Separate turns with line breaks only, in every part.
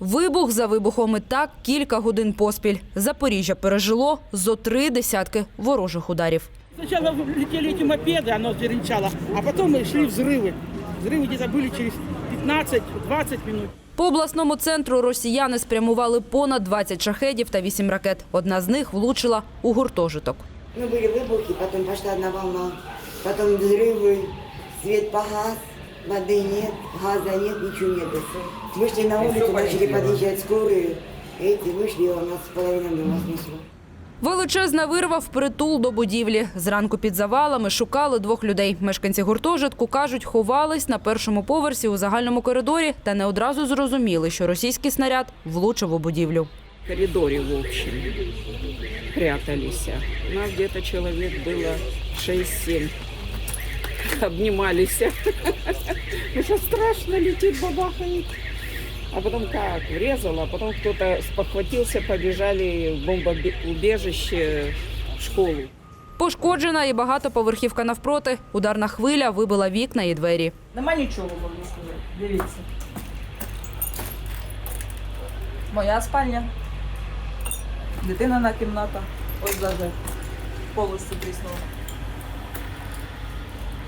Вибух за вибухом і так кілька годин поспіль. Запоріжжя пережило зо три десятки ворожих ударів.
Сначала летели эти мопеды, оно заренчало, а потом шли взрывы. Взрывы где-то были через 15-20 минут.
По обласному центру росіяни спрямували понад 20 шахедів та 8 ракет. Одна з них влучила у гуртожиток.
Ну, были выбухи, потом пошла одна волна, потом взрывы, свет погас, воды нет, газа нет, ничего нет. Вышли на улицу, начали подъезжать скорые, эти вышли, и у нас половина дома снесло.
Величезна вирва впритул до будівлі. Зранку під завалами шукали двох людей. Мешканці гуртожитку кажуть, ховались на першому поверсі у загальному коридорі та не одразу зрозуміли, що російський снаряд влучив у будівлю.
в коридоре, в общем, прятались. У нас где-то человек было 6-7. Обнимались. Ну что страшно, летит, бабахает. А потом как, врезало, а потом кто-то спохватился, побежали в бомбоубежище в школу.
Пошкоджена і багатоповерхівка навпроти. Ударна хвиля вибила вікна і двері.
Нема нічого, можна сказати. Дивіться. Моя спальня. Дитинина кімната. Ось даже повністю тріснула.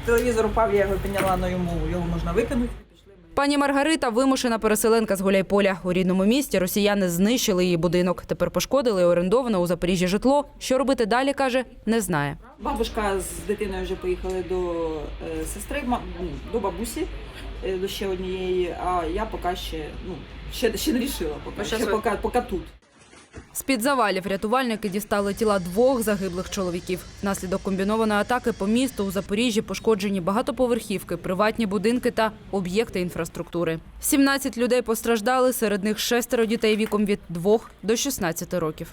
Телевізор упав, я його підняла, але йому його можна викинути. Пішли.
Пані Маргарита вимушена переселенка з Гуляйполя. У рідному місті росіяни знищили її будинок. Тепер пошкодили орендоване у Запоріжжі житло. Що робити далі, каже, не знає.
Бабушка з дитиною вже поїхали до е, сестри, ма- ну, до бабусі, е, до ще однієї, а я поки ще, ну, ще, ще не рішила, поки, ще поки, поки тут.
З-під завалів рятувальники дістали тіла двох загиблих чоловіків. Внаслідок комбінованої атаки по місту у Запоріжжі пошкоджені багатоповерхівки, приватні будинки та об'єкти інфраструктури. 17 людей постраждали, серед них шестеро дітей віком від 2 до 16 років.